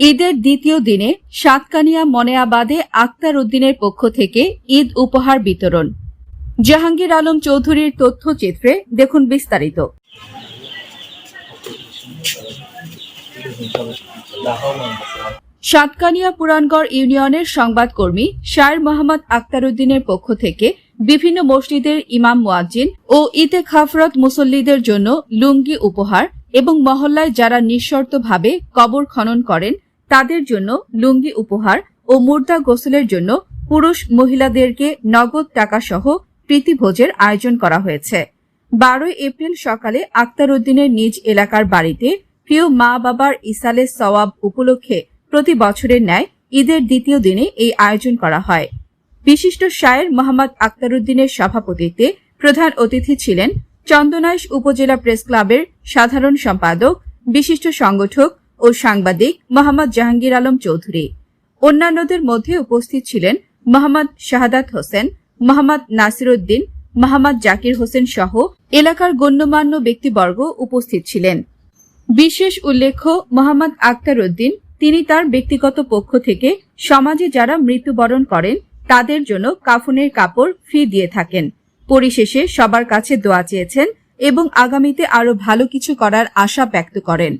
ঈদের দ্বিতীয় দিনে সাতকানিয়া মনেয়াবাদে আক্তার উদ্দিনের পক্ষ থেকে ঈদ উপহার বিতরণ। জাহাঙ্গীর আলম চৌধুরীর তথ্যচিত্রে দেখুন বিস্তারিত। সাতকানিয়া পুরানগড় ইউনিয়নের সংবাদকর্মী শায়ের মোহাম্মদ আক্তার উদ্দিনের পক্ষ থেকে বিভিন্ন মসজিদের ইমাম মুয়াজ্জিন ও ঈদে খাফরত মুসল্লিদের জন্য লুঙ্গি উপহার এবং মহল্লায় যারা নিঃশর্তভাবে কবর খনন করেন, তাদের জন্য লুঙ্গি উপহার ও মুর্দা গোসলের জন্য পুরুষ মহিলাদেরকে নগদ টাকা সহ প্রীতিভোজের আয়োজন করা হয়েছে। বারোই এপ্রিল সকালে আক্তার উদ্দিনের নিজ এলাকার বাড়িতে প্রিয় মা বাবার ইসালে সওয়াব উপলক্ষে প্রতি বছরের ন্যায় ঈদের দ্বিতীয় দিনে এই আয়োজন করা হয়। বিশিষ্ট শায়ের মোহাম্মদ আক্তারুদ্দিনের সভাপতিত্বে প্রধান অতিথি ছিলেন চন্দনাইশ উপজেলা প্রেস ক্লাবের সাধারণ সম্পাদক, বিশিষ্ট সংগঠক ও সাংবাদিক মোহাম্মদ জাহাঙ্গীর আলম চৌধুরী। অন্যান্যদের মধ্যে উপস্থিত ছিলেন মোহাম্মদ শাহাদাত হোসেন, মোহাম্মদ নাসিরুদ্দিন, মোহাম্মদ জাকির হোসেন সহ এলাকার গণ্যমান্য ব্যক্তিবর্গ উপস্থিত ছিলেন। বিশেষ উল্লেখ্য, মোহাম্মদ আক্তার উদ্দিন, তিনি তার ব্যক্তিগত পক্ষ থেকে সমাজে যারা মৃত্যুবরণ করেন, তাদের জন্য কাফনের কাপড় ফ্রি দিয়ে থাকেন। পরিশেষে সবার কাছে দোয়া চেয়েছেন এবং আগামীতে আরও ভালো কিছু করার আশা ব্যক্ত করেন।